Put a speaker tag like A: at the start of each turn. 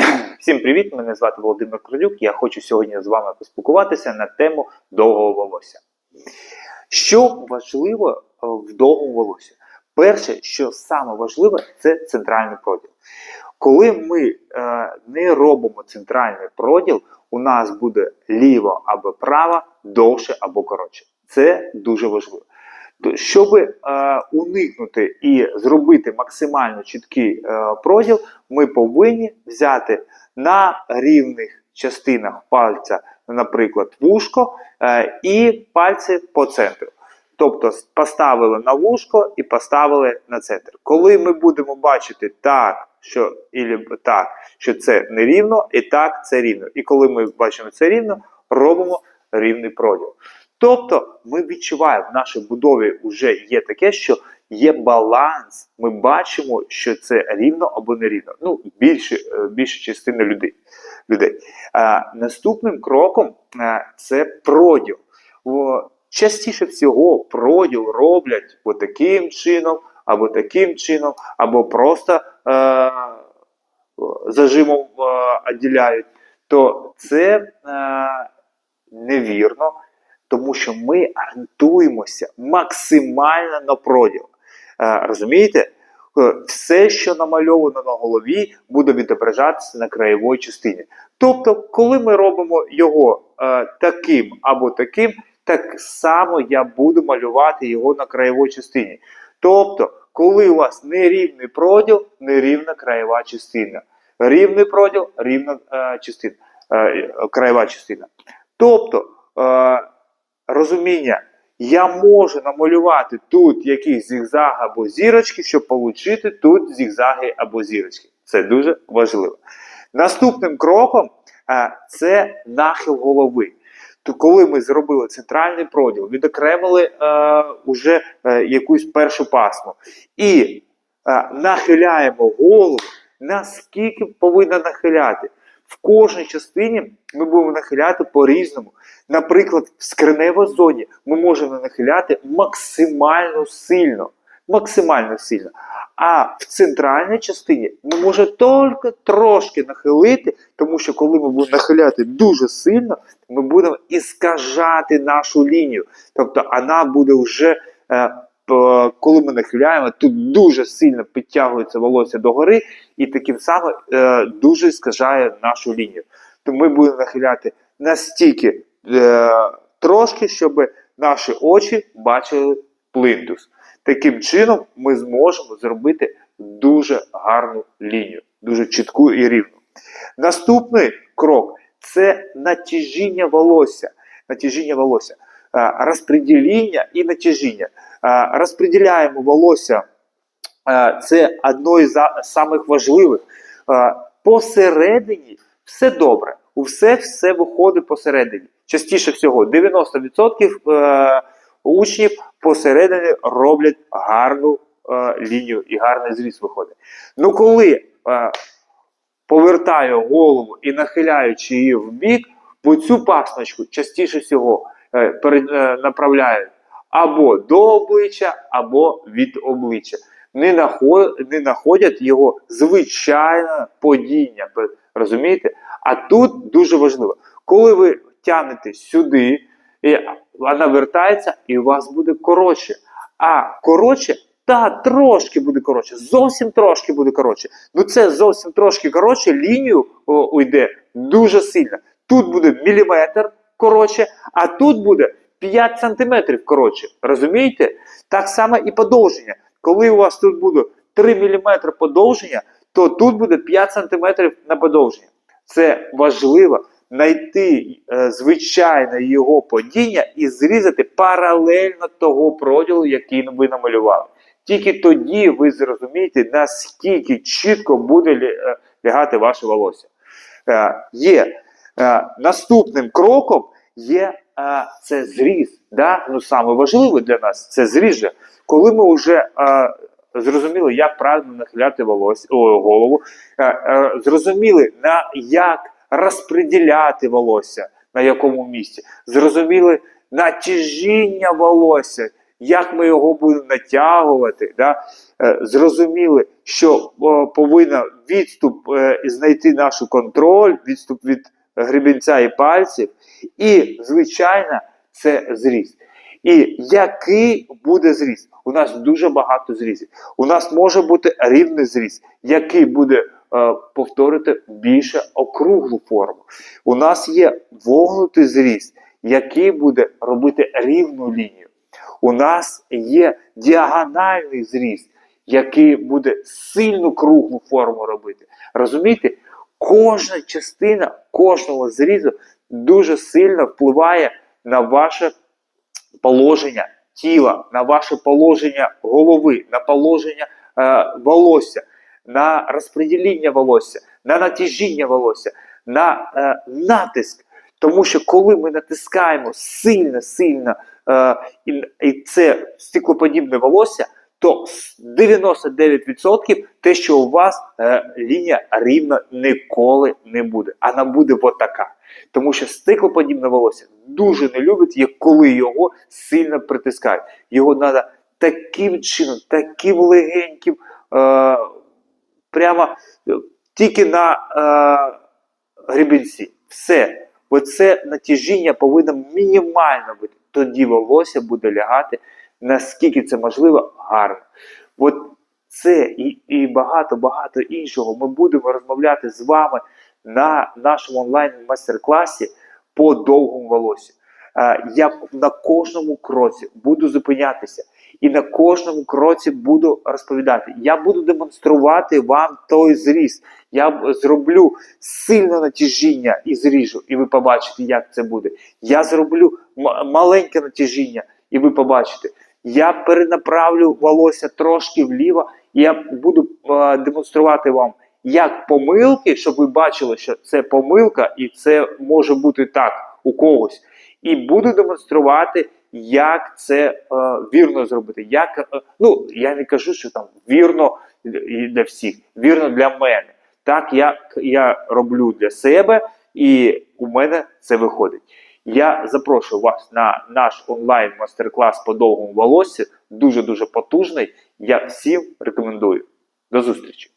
A: Всім привіт! Мене звати Володимир Кролюк. Я хочу сьогодні з вами поспілкуватися на тему довгого волосся. Що важливо е, в довгому волосі? Перше, що саме важливе, це центральний проділ. Коли ми е, не робимо центральний проділ, у нас буде ліво або право, довше або коротше. Це дуже важливо. Щоб е, уникнути і зробити максимально чіткий е, проділ, ми повинні взяти на рівних частинах пальця, наприклад, вушко, е, і пальці по центру. Тобто поставили на вушко і поставили на центр. Коли ми будемо бачити так, що, б- так, що це нерівно, і так це рівно. І коли ми бачимо це рівно, робимо рівний проділ. Тобто ми відчуваємо в нашій будові вже є таке, що є баланс. Ми бачимо, що це рівно або нерівно. Ну, більше, е, більша частина людей. людей. А, наступним кроком а, це проділ. О, частіше всього проділ роблять таким чином, або таким чином, або просто е, зажимом е, відділяють. То це е, невірно, тому що ми орієнтуємося максимально на проділ. Е, розумієте? Е, Все, що намальовано на голові, буде відображатися на краєвій частині. Тобто, коли ми робимо його е, таким або таким, так само я буду малювати його на краєвій частині. Тобто, коли у вас нерівний проділ, нерівна краєва частина. Рівний проділ, рівна е, частина, е, краєва частина. Тобто, е, розуміння, я можу намалювати тут якийсь зігзаг або зірочки, щоб отримати тут зігзаги або зірочки. Це дуже важливо. Наступним кроком е, це нахил голови. То коли ми зробили центральний проділ, відокремили е, уже е, якусь першу пасму і е, нахиляємо голову, наскільки повинна нахиляти. В кожній частині ми будемо нахиляти по-різному. Наприклад, в скриневій зоні ми можемо нахиляти максимально сильно. Максимально сильно. А в центральній частині ми можемо тільки трошки нахилити, тому що коли ми будемо нахиляти дуже сильно, ми будемо іскажати нашу лінію. Тобто вона буде вже, е, коли ми нахиляємо, тут дуже сильно підтягується волосся догори, і таким самим е, дуже іскажає нашу лінію. То ми будемо нахиляти настільки е, трошки, щоб наші очі бачили плинтус. Таким чином ми зможемо зробити дуже гарну лінію, дуже чітку і рівну. Наступний крок це натяжіння волосся. Натяжіння волосся. Е, Розподіління і натяжіння. Е, Розподіляємо волосся. Це одно із самих важливих. Посередині все добре. У все все виходить посередині. Частіше всього, 90% е, учнів посередині роблять гарну е, лінію і гарний зріз виходить. Ну коли е, повертаю голову і нахиляючи її в бік, по цю пасочку частіше всього направляють або до обличчя, або від обличчя. Не знаходять його звичайне падіння. Розумієте? А тут дуже важливо, коли ви тягнете сюди, і вона вертається, і у вас буде коротше. А коротше, та трошки буде коротше, зовсім трошки буде коротше. Ну це зовсім трошки коротше, лінію уйде дуже сильно. Тут буде міліметр коротше, а тут буде 5 сантиметрів коротше. Розумієте? Так само і подовження. Коли у вас тут буде 3 мм подовження, то тут буде 5 см на подовження. Це важливо знайти е, звичайне його падіння і зрізати паралельно того проділу, який ви намалювали. Тільки тоді ви зрозумієте, наскільки чітко буде е, лягати ваше волосся. Е, є наступним кроком є це зріз. Да? Ну, саме важливе для нас це зріз. же. Коли ми вже е, зрозуміли, як правильно нахиляти волосся, о, голову, е, е, зрозуміли, на як розподіляти волосся, на якому місці, зрозуміли натяжіння волосся, як ми його будемо натягувати. Да? е, зрозуміли, що повинна відступ е, знайти нашу контроль, відступ від гребінця і пальців, і, звичайно, це зріст. І який буде зріст? У нас дуже багато зрізів. У нас може бути рівний зріст, який буде повторити більше округлу форму. У нас є вогнутий зріст, який буде робити рівну лінію. У нас є діагональний зріст, який буде сильну круглу форму робити. Розумієте? Кожна частина кожного зрізу дуже сильно впливає на ваше положення тіла, на ваше положення голови, на положення е, волосся, на розподілення волосся, на натяжіння волосся, на е, натиск. Тому що коли ми натискаємо сильно, сильно е, і, це стеклоподібне волосся, то 99% те, що у вас е, лінія рівна ніколи не буде. Вона буде отака. Тому що стеклоподібне волосся дуже не любить, коли його сильно притискають. Його треба таким чином, таким легеньким, е, прямо е, тільки на е, гребінці. Все. Оце натяжіння повинно мінімально бути. Тоді волосся буде лягати, наскільки це можливо, гарно. От це і, і багато-багато іншого ми будемо розмовляти з вами на нашому онлайн-майстер-класі по довгому волосю. Е, Я на кожному кроці буду зупинятися і на кожному кроці буду розповідати. Я буду демонструвати вам той зріз. Я зроблю сильне натяжіння і зріжу, і ви побачите, як це буде. Я зроблю маленьке натяжіння, і ви побачите. Я перенаправлю волосся трошки вліво, і я буду е, демонструвати вам, як помилки, щоб ви бачили, що це помилка, і це може бути так у когось. І буду демонструвати, як це е, вірно зробити. Як, е, ну, я не кажу, що там вірно для всіх, вірно для мене. Так, як я роблю для себе, і у мене це виходить. Я запрошую вас на наш онлайн мастер-клас по довгому волоссю. Дуже дуже потужний. Я всім рекомендую. До зустрічі!